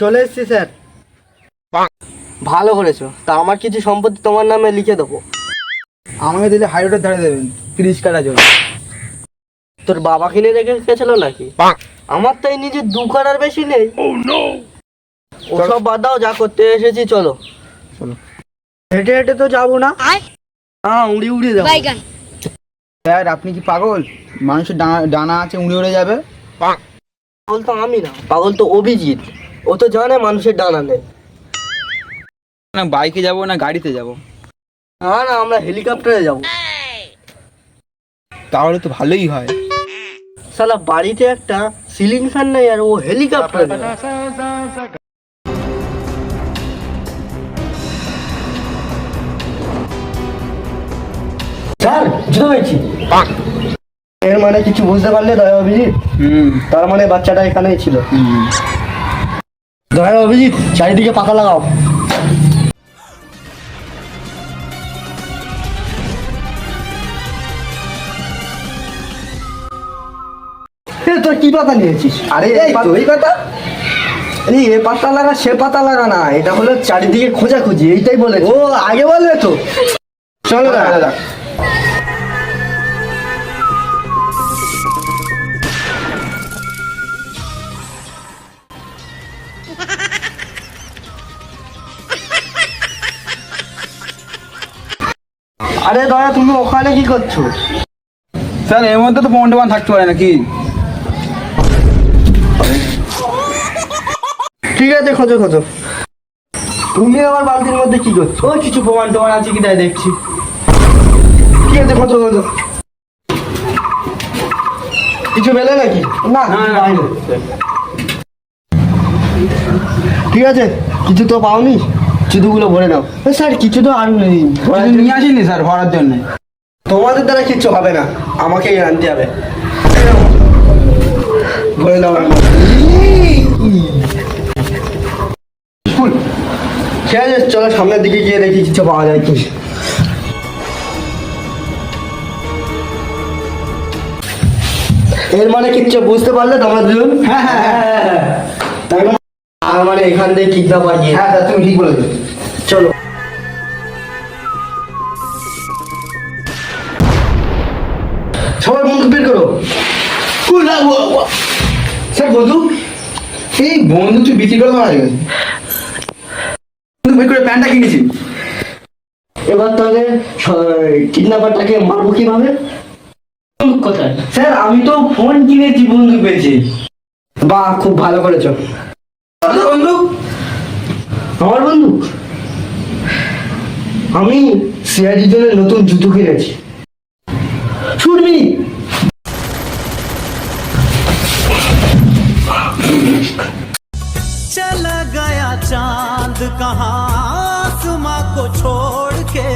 চলে এসছি স্যার। ভালো করেছ। তা আমার কিছু সম্পত্তি তোমার নামে লিখে দেবো। আমাকে দিলে হাই রোডের ধারে দেবেন তিরিশ কাটা জমি। তোর বাবা কিনে রেখে গেছিল নাকি? আমার তো এই নিজের দু কাটার বেশি নেই। ওসব বাদ দাও যা করতে এসেছি চলো। চলো। হেঁটে হেঁটে তো যাব না। হ্যাঁ উড়ি উড়ি যাব। স্যার আপনি কি পাগল? মানুষের ডানা ডানা আছে উড়ে উড়ে যাবে। পাগল তো আমি না পাগল তো অভিজিৎ। ও তো জানে মানুষের ডানা নেই। না বাইকে যাব না গাড়িতে যাব? না না আমরা হেলিকপ্টারে যাব। তাহলে তো ভালোই হয়। সালা বাড়িতে একটা সিলিং ফ্যান নেই আর ও হেলিকপ্টারে। স্যার এর মানে কিছু বুঝতে পারলে দয়া অভিজিৎ। তার মানে বাচ্চাটা এখানেই ছিল। দয়া অভিজিৎ চারিদিকে পাকা লাগাও। তোর কি পাতা নিয়েছিস? আরে এই তো এই এ পাতা লাগা সে পাতা লাগা না এটা হলো চারিদিকে খোঁজাখুঁজি এইটাই বলে ও আগে বলবে তো। চলো দাদা। আরে দয়া তুমি ওখানে কি করছ? স্যার এর মধ্যে তো পনেরো থাকতে পারে নাকি? ঠিক আছে খোঁজো খোঁজো। তুমি আমার বালতির মধ্যে কি করছ? ওই কিছু প্রমাণ টমাণ আছে কি তাই দেখছি। ঠিক আছে খোঁজো খোঁজো। কিছু পেলে নাকি? না না। ঠিক আছে কিছু তো পাওনি? চুদুগুলো ভরে নাও স্যার কিছু তো আর নেই। নিয়ে আসিনি স্যার ভরার জন্য। তোমাদের দ্বারা কিচ্ছু হবে না। আমাকেই আনতে হবে। ভরে নাও ঠিক আছে চলো সামনের দিকে গিয়ে দেখি কিছু পাওয়া যায় কি। এর মানে কিচ্ছু বুঝতে পারলে তোমরা দুজন? হ্যাঁ হ্যাঁ হ্যাঁ মানে আর মানে এখান থেকে কিডন্যাপ পাঠিয়ে হ্যাঁ স্যার তুমি ঠিক বলেছ। চলো। বের করো। স্যার এই তুই বিক্রি করে দেওয়া গেছে বের করে প্যান্টটা কিনেছি। এবার তাহলে কিডন্যাপারটাকে মারবো কীভাবে? কোথায় স্যার আমি তো ফোন কিনেছি বন্ধু পেয়েছি। বাহ খুব ভালো করেছ। বন্ধু আমার বন্ধু আমি সিআইডির জন্য নতুন জুতো কিনেছি শুনবি चला गया चांद कहाँ आसमां को छोड़ के